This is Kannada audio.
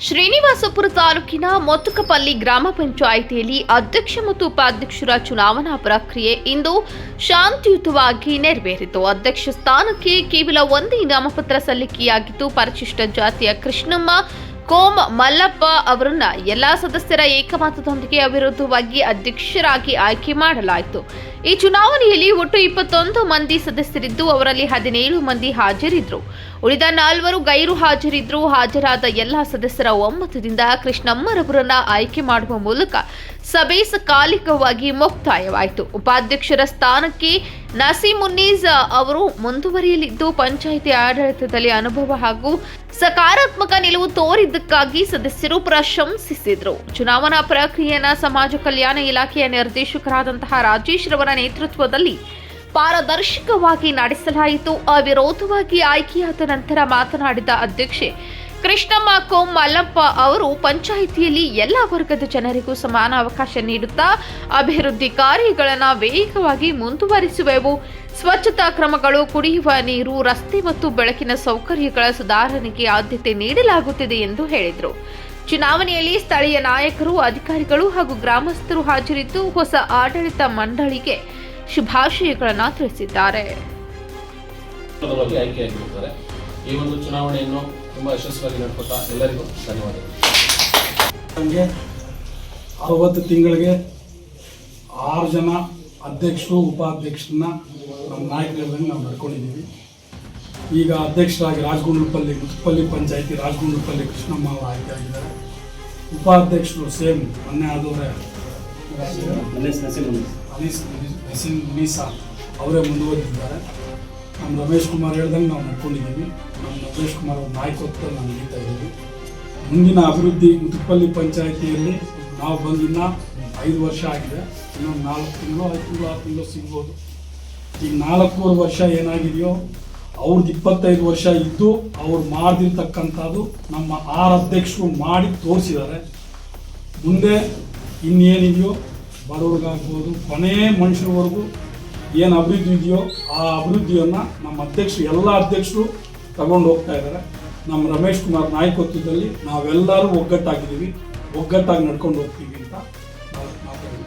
ಶ್ರೀನಿವಾಸಪುರ ತಾಲೂಕಿನ ಮೊತ್ತಕಪಲ್ಲಿ ಗ್ರಾಮ ಪಂಚಾಯಿತಿಯಲ್ಲಿ ಅಧ್ಯಕ್ಷ ಮತ್ತು ಉಪಾಧ್ಯಕ್ಷರ ಚುನಾವಣಾ ಪ್ರಕ್ರಿಯೆ ಇಂದು ಶಾಂತಿಯುತವಾಗಿ ನೆರವೇರಿತು. ಅಧ್ಯಕ್ಷ ಸ್ಥಾನಕ್ಕೆ ಕೇವಲ ಒಂದೇ ನಾಮಪತ್ರ ಸಲ್ಲಿಕೆಯಾಗಿದ್ದು, ಪರಿಶಿಷ್ಟ ಜಾತಿಯ ಕೃಷ್ಣಮ್ಮ ಕೋಮ್ ಮಲ್ಲಪ್ಪ ಅವರನ್ನ ಎಲ್ಲಾ ಸದಸ್ಯರ ಏಕಮತದೊಂದಿಗೆ ಅವಿರೋಧವಾಗಿ ಅಧ್ಯಕ್ಷರಾಗಿ ಆಯ್ಕೆ ಮಾಡಲಾಯಿತು. ಈ ಚುನಾವಣೆಯಲ್ಲಿ ಒಟ್ಟು ಇಪ್ಪತ್ತೊಂದು ಮಂದಿ ಸದಸ್ಯರಿದ್ದು, ಅವರಲ್ಲಿ ಹದಿನೇಳು ಮಂದಿ ಹಾಜರಿದ್ದರು ಉಳಿದ ನಾಲ್ವರು ಗೈರು ಹಾಜರಿದ್ರು. ಹಾಜರಾದ ಎಲ್ಲಾ ಸದಸ್ಯರ ಒಮ್ಮತದಿಂದ ಕೃಷ್ಣಮ್ಮರವರನ್ನ ಆಯ್ಕೆ ಮಾಡುವ ಮೂಲಕ ಸಭೆ ಸಕಾಲಿಕವಾಗಿ ಮುಕ್ತಾಯವಾಯಿತು. ಉಪಾಧ್ಯಕ್ಷರ ಸ್ಥಾನಕ್ಕೆ ನಸೀಮುನ್ನೀಸ್ ಅವರು ಮುಂದುವರಿಯಲಿದ್ದು, ಪಂಚಾಯಿತಿ ಆಡಳಿತದಲ್ಲಿ ಅನುಭವ ಹಾಗೂ ಸಕಾರಾತ್ಮಕ ನಿಲುವು ತೋರಿದ್ದಕ್ಕಾಗಿ ಸದಸ್ಯರು ಪ್ರಶಂಸಿಸಿದರು. ಚುನಾವಣಾ ಪ್ರಕ್ರಿಯೆಯನ್ನ ಸಮಾಜ ಕಲ್ಯಾಣ ಇಲಾಖೆಯ ನಿರ್ದೇಶಕರಾದಂತಹ ರಾಜೇಶ್ ರವರ ನೇತೃತ್ವದಲ್ಲಿ ಪಾರದರ್ಶಕವಾಗಿ ನಡೆಸಲಾಯಿತು. ಅವಿರೋಧವಾಗಿ ಆಯ್ಕೆಯಾದ ನಂತರ ಮಾತನಾಡಿದ ಅಧ್ಯಕ್ಷೆ ಕೃಷ್ಣಮ್ಮ, ಕೋಮ್ ಮಲ್ಲಪ್ಪ ಅವರು ಪಂಚಾಯಿತಿಯಲ್ಲಿ ಎಲ್ಲ ವರ್ಗದ ಜನರಿಗೂ ಸಮಾನ ಅವಕಾಶ ನೀಡುತ್ತಾ ಅಭಿವೃದ್ಧಿ ಕಾರ್ಯಗಳನ್ನು ವೇಗವಾಗಿ ಮುಂದುವರಿಸುವೆವು. ಸ್ವಚ್ಛತಾ ಕ್ರಮಗಳು, ಕುಡಿಯುವ ನೀರು, ರಸ್ತೆ ಮತ್ತು ಬೆಳಕಿನ ಸೌಕರ್ಯಗಳ ಸುಧಾರಣೆಗೆ ಆದ್ಯತೆ ನೀಡಲಾಗುತ್ತಿದೆ ಎಂದು ಹೇಳಿದರು. ಚುನಾವಣೆಯಲ್ಲಿ ಸ್ಥಳೀಯ ನಾಯಕರು, ಅಧಿಕಾರಿಗಳು ಹಾಗೂ ಗ್ರಾಮಸ್ಥರು ಹಾಜರಿದ್ದು ಹೊಸ ಆಡಳಿತ ಮಂಡಳಿಗೆ ಶುಭಾಶಯಗಳನ್ನು ತಿಳಿಸಿದ್ದಾರೆ. ಈ ಒಂದು ಚುನಾವಣೆಯನ್ನು ತುಂಬಾ ಯಶಸ್ವಿಯಾಗಿ ನಡೆಕೊಟ್ಟ ಎಲ್ಲರಿಗೂ ಧನ್ಯವಾದಗಳು. ನಮಗೆ ಅರವತ್ತು ತಿಂಗಳಿಗೆ ಆರು ಜನ ಅಧ್ಯಕ್ಷರು ಉಪಾಧ್ಯಕ್ಷರನ್ನ ನಮ್ಮ ನಾಯಕರಲ್ಲಿ ನಾವು ನಡ್ಕೊಂಡಿದ್ದೀವಿ. ಈಗ ಅಧ್ಯಕ್ಷರಾಗಿ ರಾಜಗುಂಡ್ಲಪಲ್ಲಿ ಮುತ್ತಪಲ್ಲಿ ಪಂಚಾಯತಿ ರಾಜಗುಂಡ್ಲಪಲ್ಲಿ ಕೃಷ್ಣಮ್ಮ ಅವರು ಆಯ್ಕೆ ಆಗಿದ್ದಾರೆ. ಉಪಾಧ್ಯಕ್ಷರು ಸೇಮ್ ಮೊನ್ನೆ ಆದವರೇ. ಅನೀಸ್ ನಸೀಮ್ ಮೀಸಾ ಅವರೇ ಮುಂದುವರೆದಿದ್ದಾರೆ. ನಮ್ಮ ರಮೇಶ್ ಕುಮಾರ್ ಹೇಳ್ದಂಗೆ ನಾವು ನಡ್ಕೊಂಡಿದ್ದೀವಿ. ನಮ್ಮ ರಮೇಶ್ ಕುಮಾರ್ ಅವ್ರ ನಾಯಕತ್ವ ನಾನು ನಡೀತಾ ಇದ್ದೀವಿ. ಮುಂದಿನ ಅಭಿವೃದ್ಧಿ ಮುತುಪಲ್ಲಿ ಪಂಚಾಯಿತಿಯಲ್ಲಿ ನಾವು ಬಂದಿನ ಐದು ವರ್ಷ ಆಗಿದೆ. ಇನ್ನೊಂದು ನಾಲ್ಕು ತಿಂಗಳು ಐದು ತಿಂಗಳು ಆರು ತಿಂಗಳು ಸಿಗ್ಬೋದು. ಈಗ ನಾಲ್ಕೂವರೆ ವರ್ಷ ಏನಾಗಿದೆಯೋ ಅವ್ರದ್ದು ಇಪ್ಪತ್ತೈದು ವರ್ಷ ಇದ್ದು ಅವ್ರು ಮಾಡ್ದಿರ್ತಕ್ಕಂಥದ್ದು ನಮ್ಮ ಆರ್ ಅಧ್ಯಕ್ಷರು ಮಾಡಿ ತೋರಿಸಿದ್ದಾರೆ. ಮುಂದೆ ಇನ್ನೇನಿದೆಯೋ, ಬಡವ್ರಿಗಾಗ್ಬೋದು, ಕೊನೆ ಮನುಷ್ಯರವರೆಗೂ ಏನು ಅಭಿವೃದ್ಧಿ ಇದೆಯೋ ಆ ಅಭಿವೃದ್ಧಿಯನ್ನು ನಮ್ಮ ಅಧ್ಯಕ್ಷರು, ಎಲ್ಲ ಅಧ್ಯಕ್ಷರು ತಗೊಂಡು ಹೋಗ್ತಾ ಇದ್ದಾರೆ ನಮ್ಮ ರಮೇಶ್ ಕುಮಾರ್ ನಾಯಕತ್ವದಲ್ಲಿ ನಾವೆಲ್ಲರೂ ಒಗ್ಗಟ್ಟಾಗಿದ್ದೀವಿ. ಒಗ್ಗಟ್ಟಾಗಿ ನಡ್ಕೊಂಡು ಹೋಗ್ತೀವಿ ಅಂತ ಮಾತಾಡಿದ್ದೀವಿ